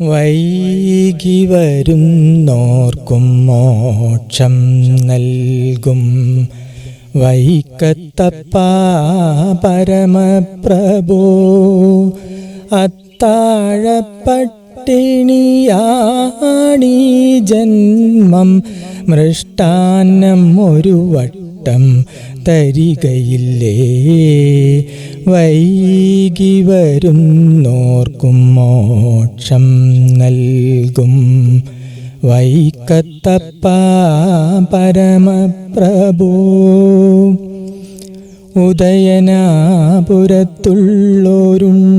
വൈകി വരുന്നോർക്കും മോക്ഷം നൽകും. വൈക്കത്തപ്പ പരമപ്രഭു അത്താഴപ്പട്ടിണിയാണീ ജന്മം. മൃഷ്ടാന്നം ഒരു വട്ടം തരികയില്ലേ? വൈകി വരുന്നോർക്കും മോക്ഷം നൽകും. വൈക്കത്തപ്പ പരമപ്രഭു ഉദയനാപുരത്തുള്ളോരുണ്ണിയെ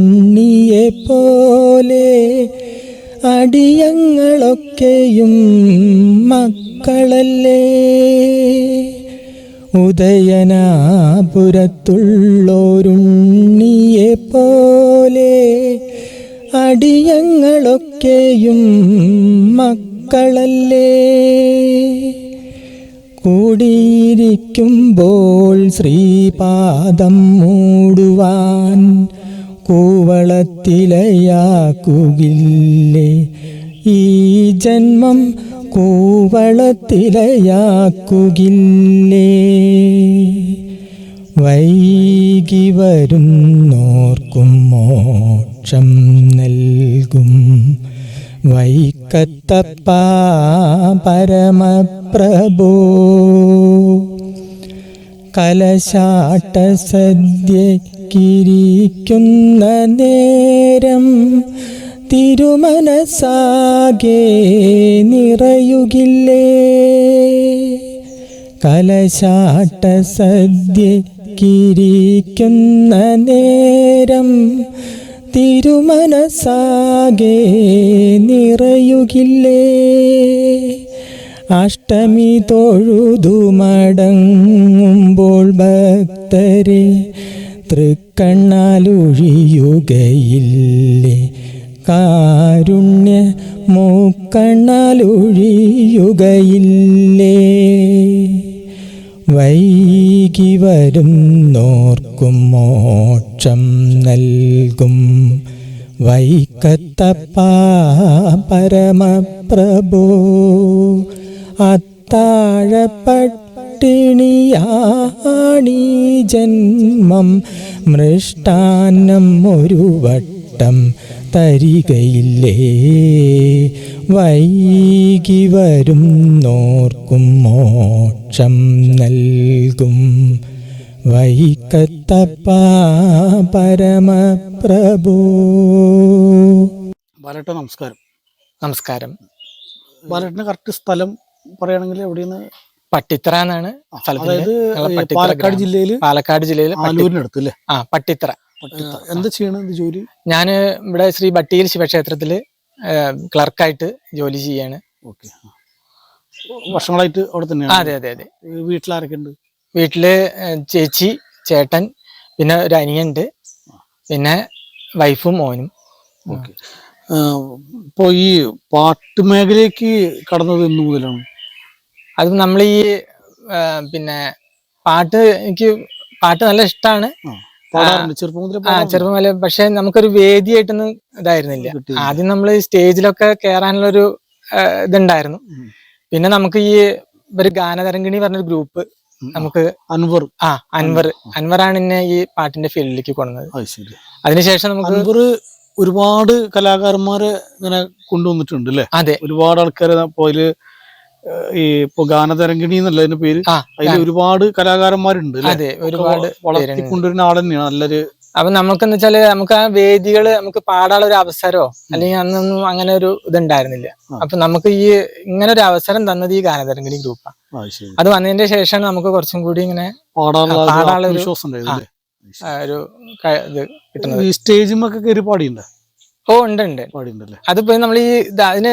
ഉദയനാപുരത്തുള്ളോരുണ്ണിയെ പോലെ അടിയങ്ങളൊക്കെയും മക്കളല്ലേ. കൂടിയിരിക്കുമ്പോൾ ശ്രീപാദം മൂടുവാൻ കൂവളത്തിലയാക്കുകില്ലേ. ഈ ജന്മം കൂവളത്തിലയാക്കുകില്ലേ. വൈകി വരുന്നോർക്കും മോക്ഷം നൽകും. വൈക്കത്തപ്പ പരമപ്രഭു. കലശാട്ട സദ്യക്കിരിക്കുന്ന നേരം തിരുമനസാകെ നിറയുകില്ലേ? കലശാട്ട സദ്യക്കിരിക്കുന്ന നേരം തിരുമനസാകെ നിറയുകില്ലേ? അഷ്ടമി തൊഴുതു മടങ്ങുമ്പോൾ ഭക്തരെ തൃക്കണ്ണാലൊഴിയുകയില്ലേ? കാരുണ്യ മൂക്കണ്ണാലൊഴിയുകയില്ലേ വൈകി വരുന്നോർക്കും മോക്ഷം നൽകും. വൈക്കത്തപ്പ പരമപ്രഭു അത്താഴപ്പട്ടിണിയാണി ജന്മം. മൃഷ്ടാന്നം ഒരു വട്ടം തരികയില്ലേ? വൈകി വരും നോർക്കും മോക്ഷം നൽകും. വൈക്കത്തപ്പ പരമപ്രഭു. ബാലേട്ട നമസ്കാരം. നമസ്കാരം. ബാലേട്ടന് കറക്റ്റ് സ്ഥലം പറയുകയാണെങ്കിൽ എവിടെയെന്ന്? പട്ടിത്തറ എന്നാണ് അതായത് പാലക്കാട് ജില്ലയിൽ ജില്ലയിൽ പാലക്കാട് ജില്ലയിൽ ആലൂരിനടുത്ത് അല്ലേ? ആ പട്ടിത്ര പട്ടിത്തറ. എന്താ ചെയ്യണത്? എന്ത് ജോലി? ഞാൻ ഇവിടെ ശ്രീ ബട്ടിയിൽ ശിവക്ഷേത്രത്തിൽ ക്ലർക്കായിട്ട് ജോലി ചെയ്യാണ്. ഓക്കെ. വർഷങ്ങളായിട്ട് അവിടെ തന്നെ അതെ അതെ അതെ. വീട്ടിലാരൊക്കെ ഉണ്ട് വീട്ടിൽ ചേച്ചി ചേട്ടൻ പിന്നെ ഒരു അനിയുണ്ട് പിന്നെ വൈഫും മോനും. ഓക്കെ. ഇപ്പൊ ഈ പാട്ട് മേഖലയ്ക്ക് കടന്നത് എന്ന് മുതലാണ്. അത് നമ്മൾ ഈ പിന്നെ പാട്ട് എനിക്ക് പാട്ട് നല്ല ഇഷ്ടമാണ് ചെറുപ്പം മുതലേ? പക്ഷെ നമുക്കൊരു വേദിയായിട്ടൊന്നും ഇതായിരുന്നില്ല. ആദ്യം നമ്മൾ സ്റ്റേജിലൊക്കെ കയറാനുള്ള ഒരു ഇതുണ്ടായിരുന്നു. പിന്നെ നമുക്ക് ഈ ഒരു ഗാനതരംഗിണി പറഞ്ഞൊരു ഗ്രൂപ്പ് നമുക്ക് അൻവർ. ആ അൻവർ. അൻവറാണ് എന്നെ ഈ പാട്ടിന്റെ ഫീൽഡിലേക്ക് കൊണ്ടുവന്നത്. ശരി. അതിനുശേഷം നമുക്ക് അൻവർ ഒരുപാട് കലാകാരന്മാരെ ഇങ്ങനെ കൊണ്ടുവന്നിട്ടുണ്ട് അല്ലേ? അതെ. ഒരുപാട് ആൾക്കാരെ പോയിൽ അതിൽ ഈ ഇപ്പൊ ഗാനതരംഗിണി എന്നല്ല അതിന്റെ പേര് അതിൽ ഒരുപാട് കലാകാരന്മാരുണ്ട് അതെ ഒരുപാട് വ- വളർത്തിക്കൊണ്ടുവരുന്ന ആൾ തന്നെയാണ് നല്ലൊരു അപ്പൊ നമുക്ക് വെച്ചാൽ നമുക്ക് ആ വേദികൾ നമുക്ക് പാടാനുള്ള ഒരു അവസരമോ അല്ലെങ്കിൽ അന്നൊന്നും അങ്ങനെ ഒരു ഇതുണ്ടായിരുന്നില്ല. അപ്പൊ നമുക്ക് ഈ ഇങ്ങനെ ഒരു അവസരം തന്നത് ഈ ഗാനതരംഗിണി ഗ്രൂപ്പാണ്. അത് വന്നതിന്റെ ശേഷം നമുക്ക് കുറച്ചും കൂടി ഇങ്ങനെ പാടാനുള്ള ഒരു ഒരു- ഇത് കിട്ടുന്നത്. ഈ സ്റ്റേജിമൊക്കെ കയറി പാടിയുണ്ട്? ഓ ഉണ്ട് ഉണ്ട് അതിപ്പോ നമ്മൾ ഈ ഇത് അതിന്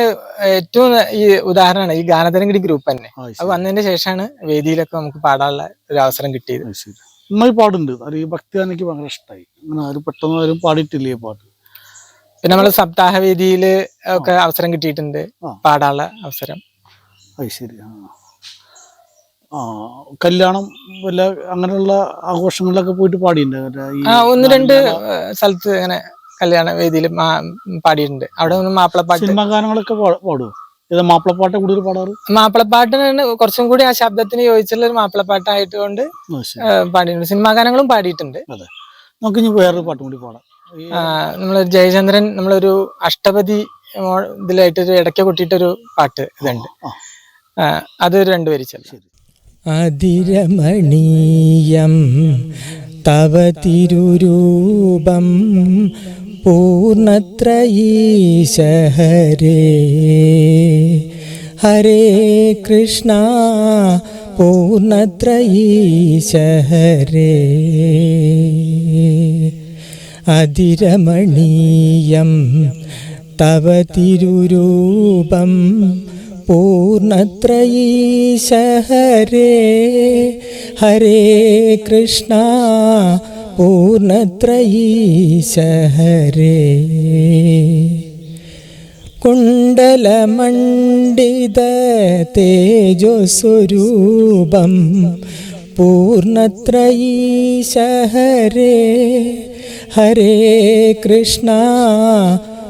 ഏറ്റവും ഈ ഉദാഹരണമാണ് ഈ ഗാനതരംഗിടി ഗ്രൂപ്പ് തന്നെ. ആ, അത് ശരി. വന്നതിന്റെ ശേഷമാണ് വേദിയിലൊക്കെ നമുക്ക് പാടാനുള്ള ഒരു അവസരം കിട്ടിയത്. ശരി. നന്നായി പാടുണ്ട്. അത് ഈ ഭക്തി എനിക്ക് ഭയങ്കര ഇഷ്ടമായി അങ്ങനെ ആരും പെട്ടെന്ന് ആരും പാടിയിട്ടില്ല ഈ പാട്ട്? പിന്നെ നമ്മൾ സപ്താഹ വേദിയിൽ ഒക്കെ അവസരം കിട്ടിയിട്ടുണ്ട്. ആ. പാടാനുള്ള അവസരം. അത് ശരി. ആ. ആ കല്യാണം വല്ല അങ്ങനെയുള്ള ആഘോഷങ്ങളിലൊക്കെ പോയിട്ട് പാടിയിട്ടുണ്ട് മറ്റേ ഈ ആ ഒന്ന് രണ്ട്. ഏഹ്, സ്ഥലത്ത് അങ്ങനെ കല്യാണ വേദിയിൽ പാടിയിട്ടുണ്ട്. അവിടെ നിന്ന് മാപ്പിളപ്പാട്ട്. സിനിമാ ഗാനങ്ങളൊക്കെ പാ- പാടുവോ? ഏതാ മാപ്പിളപ്പാട്ട് കൂടുതൽ പാടാറ്? മാപ്പിളപ്പാട്ടിനാണ് കുറച്ചും കൂടി ആ ശബ്ദത്തിന് യോജിച്ചുള്ള ഒരു മാപ്പിളപ്പാട്ടായിട്ട് കൊണ്ട് പാടിയിട്ടുണ്ട്. സിനിമാ ഗാനങ്ങളും പാടിയിട്ടുണ്ട്. നമുക്ക് ഇനി വേറൊരു പാട്ടും കൂടി പാടാം. നമ്മൾ ജയചന്ദ്രൻ നമ്മളൊരു അഷ്ടപതി ഇതിലായിട്ട് ഇതിലായിട്ടൊരു ഇടയ്ക്ക് കൊട്ടിയിട്ടൊരു പാട്ട് ഇതുണ്ട്. അത് ചെല്ലാം. ശരി. അതിരമണീയം തവ തിരുരൂപം പൂർണത്രയീശ ഹരേ ഹരേ കൃഷ്ണ പൂർണത്രയീശഹരേ അതിരമണീയം തവ തിരുരൂപം പൂർണത്രയീശഹരേ ഹരേ കൃഷ്ണ പൂർണത്രയീശ ഹരേ കുണ്ടലമണ്ഡിത തേജസ്വരൂപം പൂർണത്രയീശഹരേ. ഹരേ കൃഷ്ണ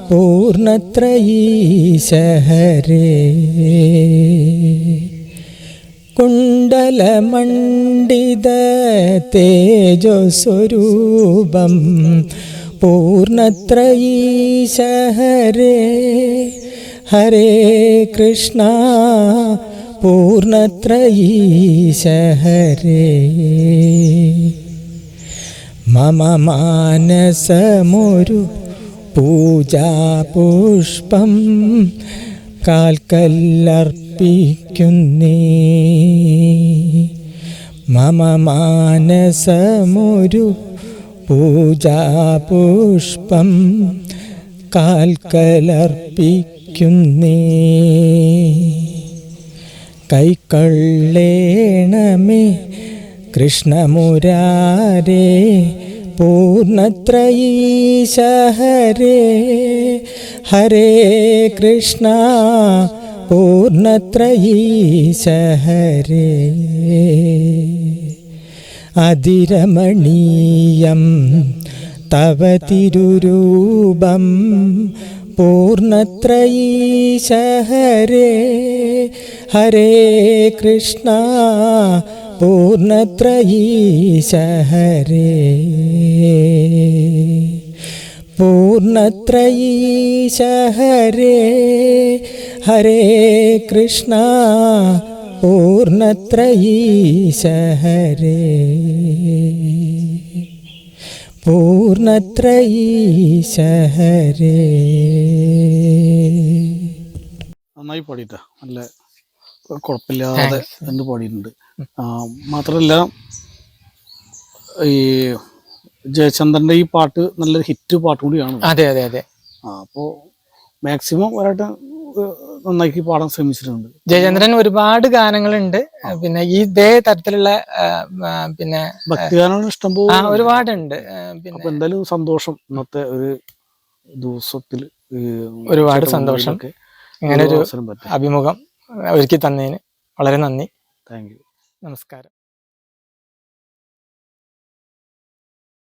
പൂർണത്രയീശ ഹരേ കുണ്ടലമണ്ഡിത തേജസ്വരൂപം പൂർണത്രയീശ ഹരേ ഹരേ കൃഷ്ണ പൂർണത്രയീശ ഹരേ മമ മാനസമൊരു പൂജാപുഷ്പം കാൽക്കല്ലർപ്പിക്കുന്നേ. മമ മാനസമൊരു പൂജാപുഷ്പം കാൽക്കലർപ്പിക്കുന്നേ. കൈക്കൊള്ളേണമേ കൃഷ്ണമുരാരേ പൂർണത്രയീശ ഹരേ ഹരേ കൃഷ്ണ പൂർണത്രയീശ ഹരേ അതിരമണീയം തവ തിരുരൂപം പൂർണത്രയീശ ഹരേ ഹരേ കൃഷ്ണ പൂർണത്രയീശ ഹരേ പൂർണത്രയീശ ഹരേ കൃഷ്ണ. പൂർണത്രയീശഹരേ പൂർണത്രയീശഹരേ പൂർണത്രയീശ ഹരേ നന്നായി പാടിയിട്ടാ. നല്ല കുഴപ്പമില്ലാതെ രണ്ട് പാടിയിട്ടുണ്ട്. മാത്രമല്ല ഈ ജയചന്ദ്രന്റെ ഈ പാട്ട് നല്ലൊരു ഹിറ്റ് പാട്ട് കൂടിയാണ്. അതെ അതെ അതെ. അപ്പോ മാക്സിമം ഒരാട്ട് നന്നാക്കി പാടാൻ ശ്രമിച്ചിട്ടുണ്ട്. ജയചന്ദ്രൻ ഒരുപാട് ഗാനങ്ങളുണ്ട്. പിന്നെ ഈ ഇതേ തരത്തിലുള്ള പിന്നെ ഭക്തിഗാനങ്ങൾ ഇഷ്ടം ആ പോലെ ഒരുപാടുണ്ട് പിന്നെ എന്തായാലും സന്തോഷം ഇന്നത്തെ ഒരു ദിവസത്തിൽ ഒരുപാട് സന്തോഷം. ഇങ്ങനെ ഒരു അഭിമുഖം ഒരുക്കി തന്നതിന് വളരെ നന്ദി. Thank you. നമസ്കാരം